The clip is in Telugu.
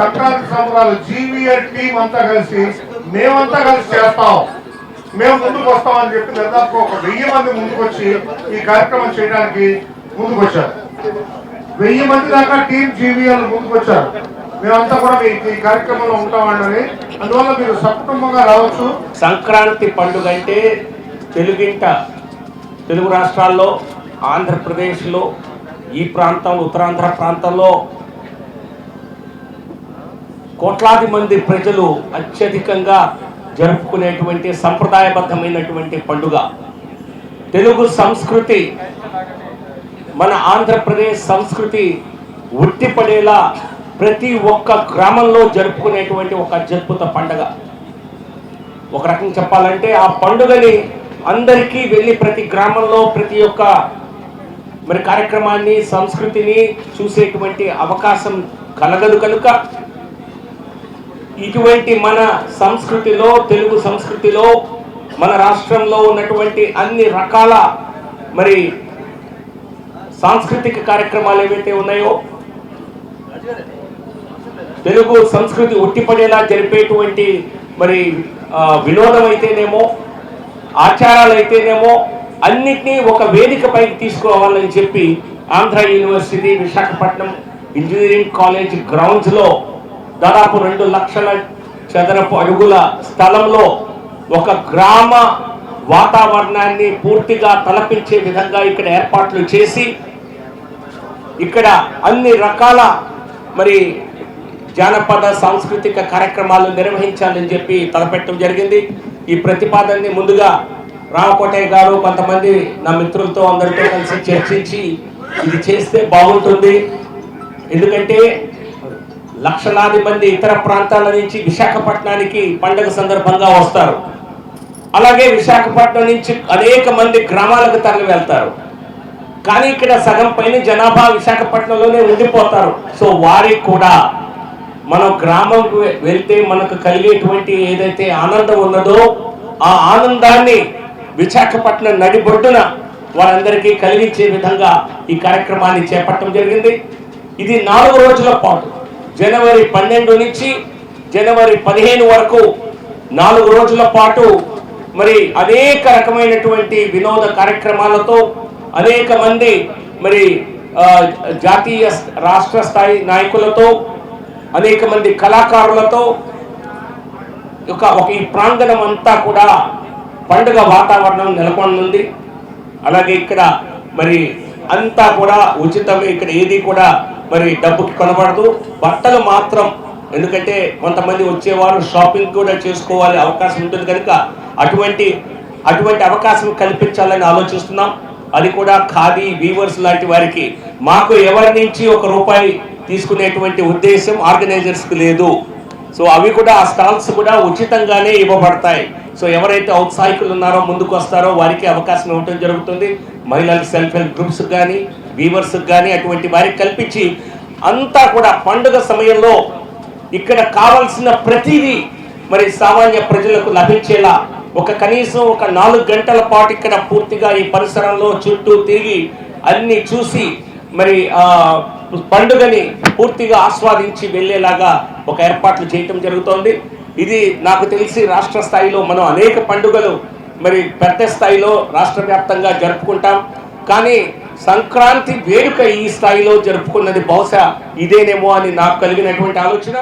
సంక్రాంతి సంబరాలు జీవీఎల్ టీం అంతా కలిసి మేమంతా కలిసి చేస్తాం. మేము ముందుకు వస్తామని చెప్పి దాదాపు ఒక వెయ్యి మంది ముందుకు వచ్చి ఈ కార్యక్రమం చేయడానికి ముందుకు వచ్చారు వెయ్యి మంది దాకా టీం జీవీఎల్ ముందుకు వచ్చారు మేమంతా కూడా మీ ఈ కార్యక్రమంలో ఉంటామండి అందువల్ల మీరు సకుటుంబంగా రావచ్చు. సంక్రాంతి పండుగ అంటే తెలుగింట తెలుగు రాష్ట్రాల్లో ఆంధ్రప్రదేశ్లో ఈ ప్రాంతం ఉత్తరాంధ్ర ప్రాంతంలో కోట్లాది మంది ప్రజలు అత్యధికంగా జరుపుకునేటువంటి సంప్రదాయబద్ధమైనటువంటి పండుగ. తెలుగు సంస్కృతి మన ఆంధ్రప్రదేశ్ సంస్కృతి ఉట్టిపడేలా ప్రతి ఒక్క గ్రామంలో జరుపుకునేటువంటి ఒక అత్యద్భుత పండుగ. ఒక రకం చెప్పాలంటే ఆ పండుగని అందరికీ వెళ్ళి ప్రతి గ్రామంలో ప్రతి ఒక్క మరి కార్యక్రమాన్ని సంస్కృతిని చూసేటువంటి అవకాశం కలగదు కనుక ఇటువంటి మన సంస్కృతిలో తెలుగు సంస్కృతిలో మన రాష్ట్రంలో ఉన్నటువంటి అన్ని రకాల మరి సాంస్కృతిక కార్యక్రమాలు ఏవైతే ఉన్నాయో తెలుగు సంస్కృతి ఉట్టిపడేలా జరిపేటువంటి మరి వినోదం అయితేనేమో ఆచారాలు అయితేనేమో అన్నిటినీ ఒక వేదిక పైకి తీసుకురావాలని చెప్పి Andhra university Visakhapatnam engineering college గ్రౌండ్స్లో దాదాపు రెండు లక్షల చదరపు అడుగుల స్థలంలో ఒక గ్రామ వాతావరణాన్ని పూర్తిగా తలపించే విధంగా ఇక్కడ ఏర్పాట్లు చేసి ఇక్కడ అన్ని రకాల మరి జానపద సాంస్కృతిక కార్యక్రమాలు నిర్వహించాలని చెప్పి తలపెట్టడం జరిగింది. ఈ ప్రతిపాదనని ముందుగా రామకోటయ్య గారు కొంతమంది నా మిత్రులతో అందరితో కలిసి చర్చించి ఇది చేస్తే బాగుంటుంది. ఎందుకంటే లక్షలాది మంది ఇతర ప్రాంతాల నుంచి విశాఖపట్నానికి పండగ సందర్భంగా వస్తారు. అలాగే విశాఖపట్నం నుంచి అనేక మంది గ్రామాలకు తరలి వెళ్తారు. కానీ ఇక్కడ సగం పైన జనాభా విశాఖపట్నంలోనే ఉండిపోతారు. సో వారికి కూడా మనం గ్రామంకు వెళ్తే మనకు కలిగేటువంటి ఏదైతే ఆనందం ఉన్నదో ఆ ఆనందాన్ని విశాఖపట్నం నడిబొడ్డున వారందరికీ కలిగించే విధంగా ఈ కార్యక్రమాన్ని చేపట్టడం జరిగింది. ఇది నాలుగు రోజుల పాటు. జనవరి పన్నెండు నుంచి జనవరి పదిహేను వరకు నాలుగు రోజుల పాటు మరి అనేక రకమైనటువంటి వినోద కార్యక్రమాలతో అనేక మంది మరి జాతీయ రాష్ట్ర స్థాయి నాయకులతో అనేక మంది కళాకారులతో ఒక ఒక ఈ ప్రాంగణం అంతా కూడా పండుగ వాతావరణం నెలకొనుంది అలాగే ఇక్కడ మరి అంతా కూడా ఉచితమే ఇక్కడ ఏది కూడా మరి డబ్బుకి కొనబడదు. బట్టలు మాత్రం ఎందుకంటే కొంతమంది వచ్చేవారు షాపింగ్ కూడా చేసుకోవాలి అవకాశం ఉంటుంది కనుక అటువంటి అటువంటి అవకాశం కల్పించాలని ఆలోచిస్తున్నాం. అది కూడా ఖాదీ వీవర్స్ లాంటి వారికి. మాకు ఎవరి నుంచి ఒక రూపాయి తీసుకునేటువంటి ఉద్దేశం ఆర్గనైజర్స్కి లేదు. సో అవి కూడా ఆ స్టాల్స్ కూడా ఉచితంగానే ఇవ్వబడతాయి. సో ఎవరైతే ఔత్సాహికులు ఉన్నారో ముందుకు వస్తారో వారికి అవకాశం ఇవ్వడం జరుగుతుంది. మహిళలకు సెల్ఫ్ హెల్ప్ గ్రూప్స్ కానీ వీవర్స్ కానీ అటువంటి వారికి కల్పించి అంతా కూడా పండుగ సమయంలో ఇక్కడ కావాల్సిన ప్రతిదీ మరి సామాన్య ప్రజలకు లభించేలా ఒక కనీసం ఒక నాలుగు గంటల పాటు ఇక్కడ పూర్తిగా ఈ పరిసరంలో చుట్టూ తిరిగి అన్ని చూసి మరి ఆ పండుగని పూర్తిగా ఆస్వాదించి వెళ్ళేలాగా ఒక ఏర్పాట్లు చేయటం జరుగుతోంది. ఇది నాకు తెలిసి రాష్ట్ర స్థాయిలో మనం అనేక పండుగలు మరి పెద్ద స్థాయిలో రాష్ట్ర వ్యాప్తంగా జరుపుకుంటాం. కానీ సంక్రాంతి వేడుక ఈ స్థాయిలో జరుపుకున్నది బహుశా ఇదేనేమో అని నాకు కలిగినటువంటి ఆలోచన.